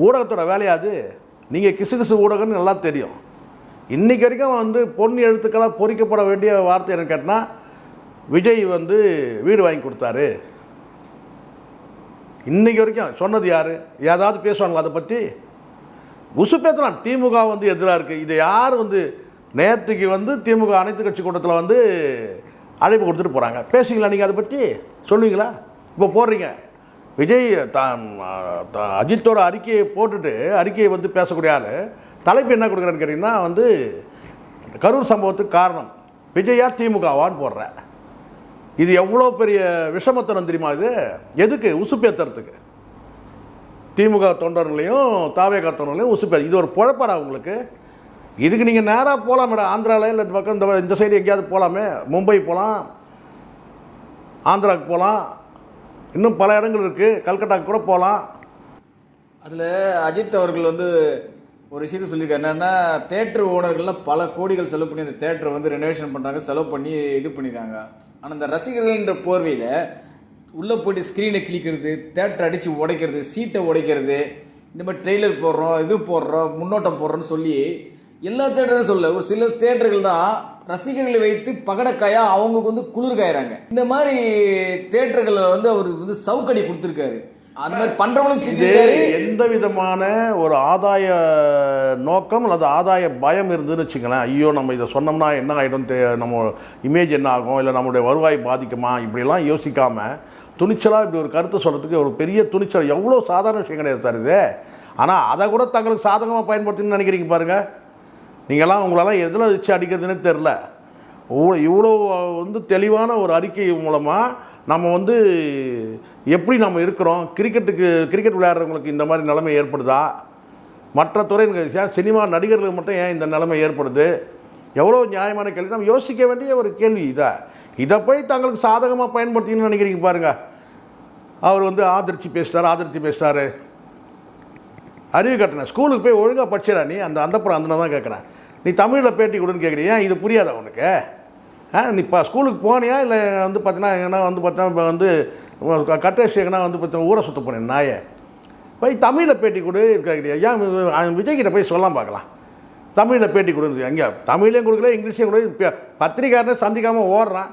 ஊடகத்தோட வேலையாது நீங்கள் கிசு கிசு ஊடகம்னு நல்லா தெரியும். இன்றைக்கி வரைக்கும் வந்து பொன் எழுத்துக்களாக பொறிக்கப்பட வேண்டிய வார்த்தை என்ன கேட்டால் விஜய் வந்து வீடு வாங்கி கொடுத்தாரு. இன்றைக்கி வரைக்கும் சொன்னது யார்? ஏதாவது பேசுவாங்களா அதை பற்றி உசு திமுக வந்து எதிராக இருக்குது இதை யார் வந்து நேற்றுக்கு வந்து திமுக அனைத்து கட்சி கூட்டத்தில் வந்து அழைப்பு கொடுத்துட்டு போகிறாங்க பேசுவீங்களா நீங்கள் அதை பற்றி சொல்லுவீங்களா? இப்போ போடுறீங்க. விஜய் தான் தான் அஜித்தோட அறிக்கையை போட்டுட்டு அறிக்கையை வந்து பேசக்கூடிய ஆள். தலைப்பு என்ன கொடுக்குறேன்னு கேட்டிங்கன்னா வந்து கரூர் சம்பவத்துக்கு காரணம். விஜயா திமுகவான்னு போடுறேன் இது எவ்வளோ பெரிய விஷமத்தனம் தெரியுமா இது? எதுக்கு? உசுப்பேத்துறதுக்கு. திமுக தொண்டர்களையும் தாவேகா தொண்டர்களையும் உசுப்பே இது ஒரு பொழப்பாடா உங்களுக்கு. இதுக்கு நீங்கள் நேராக போகலாம் மேடம். ஆந்திராவில் இல்லை இந்த பக்கம் இந்த இந்த சைடு எங்கேயாவது போகலாமே மும்பை போகலாம் ஆந்திராவுக்கு போகலாம் இன்னும் பல இடங்கள் இருக்குது கல்கட்டாக்கு கூட போகலாம் அதில் அஜித் அவர்கள் வந்து ஒரு விஷயத்த சொல்லியிருக்காரு. என்னென்னா தேட்டர் ஓனர்கள்லாம் பல கோடிகள் செலவு பண்ணி அந்த தேட்டரை வந்து ரெனோவேஷன் பண்ணுறாங்க செலவு பண்ணி இது பண்ணியிருக்காங்க ஆனால் இந்த ரசிகர்கள்ன்ற போர்வையில் உள்ளே போயிட்டு ஸ்க்ரீனை கிழிக்கிறது தேட்டர் அடித்து உடைக்கிறது சீட்டை உடைக்கிறது இந்த மாதிரி ட்ரெய்லர் போடுறோம் இது போடுறோம் முன்னோட்டம் போடுறோன்னு சொல்லி எல்லா தேட்டரும் சொல்ல ஒரு சில தேட்டர்கள் தான் ரசிகர்களை வைத்து பகடக்காயா அவங்களுக்கு வந்து குளிர்காயிறாங்க. இந்த மாதிரி தேட்டர்களில் வந்து அவர் வந்து சவுக்கடி கொடுத்துருக்காரு. அந்த மாதிரி பண்றவங்களுக்கு இது. எந்த விதமான ஒரு ஆதாய நோக்கம் அல்லது ஆதாய பயம் இருந்ததுன்னு வச்சுங்களேன் ஐயோ நம்ம இதை சொன்னோம்னா என்ன ஆகிடும் நம்ம இமேஜ் என்ன ஆகும்? இல்லை நம்மளுடைய வருவாய் பாதிக்குமா? இப்படிலாம் யோசிக்காமல் துணிச்சலாக இப்படி ஒரு கருத்து சொல்கிறதுக்கு ஒரு பெரிய துணிச்சல். எவ்வளோ சாதாரண விஷயம் கிடையாது சார் இது. ஆனால் அதை கூட தங்களுக்கு சாதகமாக பயன்படுத்தின்னு நினைக்கிறீங்க பாருங்கள் நீங்களாம் உங்களெல்லாம் எதில் வச்சு அடிக்கிறதுனே தெரில இவ்வளோ வந்து தெளிவான ஒரு அறிக்கை மூலமாக நம்ம வந்து எப்படி நம்ம இருக்கிறோம்? கிரிக்கெட்டுக்கு கிரிக்கெட் விளையாடுறவங்களுக்கு இந்த மாதிரி நிலைமை ஏற்படுதா? மற்ற துறை ஏன் சினிமா நடிகர்களுக்கு மட்டும் ஏன் இந்த நிலைமை ஏற்படுது? எவ்வளோ நியாயமான கேள்வி. நம்ம யோசிக்க வேண்டிய ஒரு கேள்வி இதை. இதை போய் தங்களுக்கு சாதகமாக பயன்படுத்தின்னு நினைக்கிறீங்க பாருங்கள் அவர் வந்து ஆதரிச்சு பேசிட்டார் ஆதரிச்சு பேசிட்டாரு அறிவு கட்டினேன் ஸ்கூலுக்கு போய் ஒழுங்காக படிச்சிடா நீ? அந்த அந்தப்புறம் அந்த தான் கேட்குறேன் நீ தமிழில் பேட்டி கொடுன்னு கேட்குறியா இது புரியாதா உனக்கு? நீ இப்போ ஸ்கூலுக்கு போனியா? இல்லை வந்து பார்த்தீங்கன்னா எங்கன்னா வந்து பார்த்தீங்கன்னா இப்போ வந்து கட்டேஷ் எங்கன்னா வந்து பார்த்தீங்கன்னா ஊரை சுத்த போனேன் நாயை. போய் தமிழில் பேட்டி கொடு கேட்குறியா ஏன் விஜய்கிட்ட போய் சொல்லலாம் பார்க்கலாம் தமிழில் பேட்டி கொடுங்க எங்கே தமிழையும் கொடுக்கல இங்கிலீஷையும் கொடுக்கல இப்போ சந்திக்காமல் ஓடுறான்.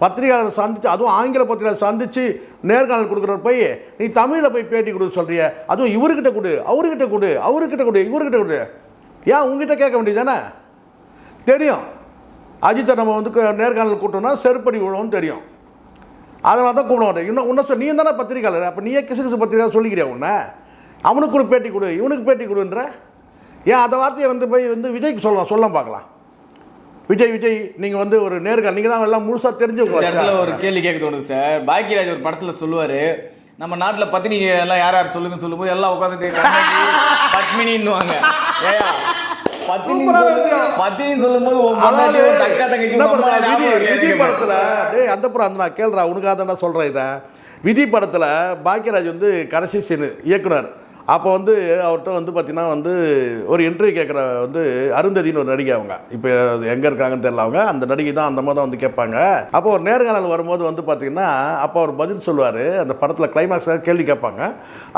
பத்திரிகையாளரை சந்தித்து அதுவும் ஆங்கில பத்திரிகையாளர் சந்தித்து நேர்காணல் கொடுக்குற போய் நீ தமிழில் போய் பேட்டி கொடுக்க சொல்கிறிய அதுவும் இவர்கிட்ட கொடு அவர்கிட்ட கொடு அவர்கிட்ட கொடு இவர்கிட்ட கொடு. ஏன் உங்ககிட்ட கேட்க வேண்டியது தானே? தெரியும். அஜித்தை நம்ம வந்து நேர்காணல் கூட்டோம்னா செருப்படி விழுவும் தெரியும். அதனால தான் கூப்பிட மாட்டேன். இன்னும் உன்ன சொல் நீ தானே பத்திரிக்கையாளர் அப்போ நீயே கிசு கிசு பத்திரிக்கை சொல்லிக்கிறியா உன்னை? அவனுக்கு கூட பேட்டி கொடு இவனுக்கு பேட்டி கொடுன்ற. ஏன் அந்த வார்த்தையை வந்து போய் வந்து விஜய்க்கு சொல்லலாம் சொல்ல பார்க்கலாம். விஜய் விஜய் நீங்கள் வந்து ஒரு நேர்கள் நீங்கள் தான் எல்லாம் முழுசாக இந்த இடத்துல ஒரு கேள்வி கேட்க தோணுது சார். பாக்கியராஜ் ஒரு படத்தில் சொல்லுவார் நம்ம நாட்டில் பத்தினி எல்லாம் யார் யார் சொல்லுங்கன்னு சொல்லும்போது எல்லாம் உட்காந்து பத்மினின்னுவாங்க. ஏயா பத்தினி. பத்தினி சொல்லும்போது அக்கா தங்கச்சி விதி. படத்துல டேய் அந்த அந்த நான் கேள்றா உனக்காக சொல்கிறேன் இதை. விதி படத்தில் பாக்கியராஜ் வந்து கடைசி சீனு இயக்குனர். அப்போ வந்து அவர்கிட்ட வந்து பார்த்தீங்கன்னா வந்து ஒரு இன்டர்வியூ கேட்குற வந்து அருந்ததின்னு ஒரு நடிகை அவங்க. இப்போ எங்கே இருக்காங்கன்னு தெரியல அவங்க. அந்த நடிகை தான் அந்த மாதிரி தான் வந்து கேட்பாங்க. அப்போ ஒரு நேர்காணல் வரும்போது வந்து பார்த்தீங்கன்னா அப்போ அவர் பதில் சொல்லுவார். அந்த படத்தில் கிளைமாக்ஸாக கேள்வி கேட்பாங்க.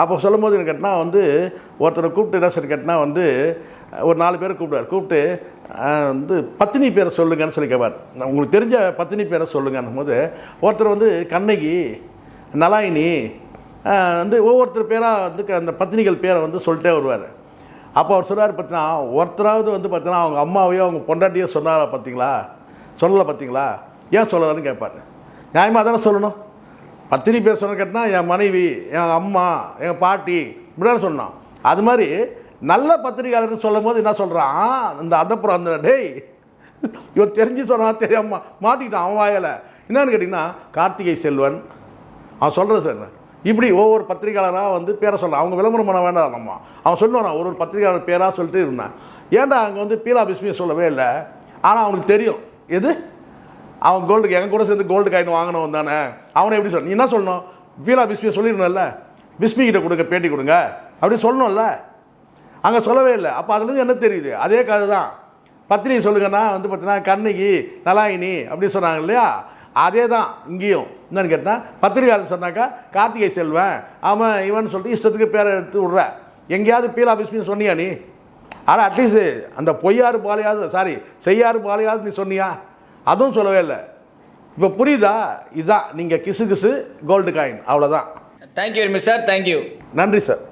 அப்போ சொல்லும்போது என்ன கேட்டினா வந்து ஒருத்தரை கூப்பிட்டு என்ன சொல்லி கேட்டினா வந்து ஒரு நாலு பேரை கூப்பிடுவார். கூப்பிட்டு வந்து பத்தினி பேரை சொல்லுங்கன்னு சொல்லி கேட்பார் உங்களுக்கு தெரிஞ்ச பத்தினி பேரை சொல்லுங்கன்னும் போது ஒருத்தர் வந்து கண்ணகி நலாயினி வந்து ஒவ்வொருத்தர் பேராக வந்து க- அந்த பத்தினிகள் பேரை வந்து சொல்லிட்டே வருவார். அப்போ அவர் சொல்கிறார் பார்த்தீங்கன்னா ஒருத்தராவது வந்து பார்த்தீங்கன்னா அவங்க அம்மாவையோ அவங்க பொண்டாட்டியோ சொன்னாரா பார்த்தீங்களா சொல்லலை பார்த்தீங்களா ஏன் சொல்லலைன்னு கேட்பார் நியாயமாக தானே சொல்லணும்? பத்தினி பேர் சொன்ன கேட்டினா என் மனைவி என் அம்மா என் பாட்டி இப்படி தானே சொன்னான் அது மாதிரி நல்ல பத்திரிகையாளர்னு சொல்லும் போது என்ன சொல்கிறான் இந்த அதப்புறம் அந்த டேய் இவன் தெரிஞ்சு சொல்கிறான் தெரியாம மாட்டிக்கிட்டான் அவன் வாயில. என்னன்னு கேட்டிங்கன்னா கார்த்திகை செல்வன் அவன் சொல்கிறது சார். இப்படி ஒவ்வொரு பத்திரிகையாளராக வந்து பேரை சொல்கிறான் அவங்க விளம்பரம் பண்ண வேண்டாம் நம்ம அவன் சொல்லுவான் ஒரு ஒரு பத்திரிகையாளர் பேராக சொல்லிட்டு இருந்தான். ஏன்டா அங்கே வந்து பீலா பிஸ்மியை சொல்லவே இல்லை? ஆனால் அவனுக்கு தெரியும். எது? அவன் கோல்டு என் கூட சேர்ந்து கோல்டு காயின் வாங்கினவன் தானே. அவனை எப்படி சொல்ல நீ என்ன சொல்லணும்? பீலா பிஸ்மியை சொல்லிடணும்ல பிஸ்மி கிட்ட கொடுங்க பேட்டி கொடுங்க. அப்படி சொல்லணும்ல. அங்கே சொல்லவே இல்லை. அப்போ அதுலேருந்து என்ன தெரியுது? அதே கதை தான் பத்தினி சொல்லுங்கன்னா வந்து பார்த்தீங்கன்னா கண்ணகி நலாயினி அப்படி சொன்னாங்க இல்லையா? அதே தான் இங்கேயும். என்னன்னு கேட்டால் பத்திரிகையாளர் சொன்னாக்கா கார்த்திகை செல்வன் அவன் இவன் சொல்லிட்டு இஷ்டத்துக்கு பேரை எடுத்து விட்ற. எங்கேயாவது பீலா பிஸ்மின்னு சொன்னியா நீ? ஆனால் அட்லீஸ்ட் அந்த பொய்யாறு பாலையாவது சாரி செய்யாறு பாலையாவது நீ சொன்னியா? அதுவும் சொல்லவே இல்லை. இப்போ புரியுதா? இதுதான் நீங்கள் கிசு கிசு கோல்டு காயின் அவ்வளோதான் thank you sir thank you நன்றி சார்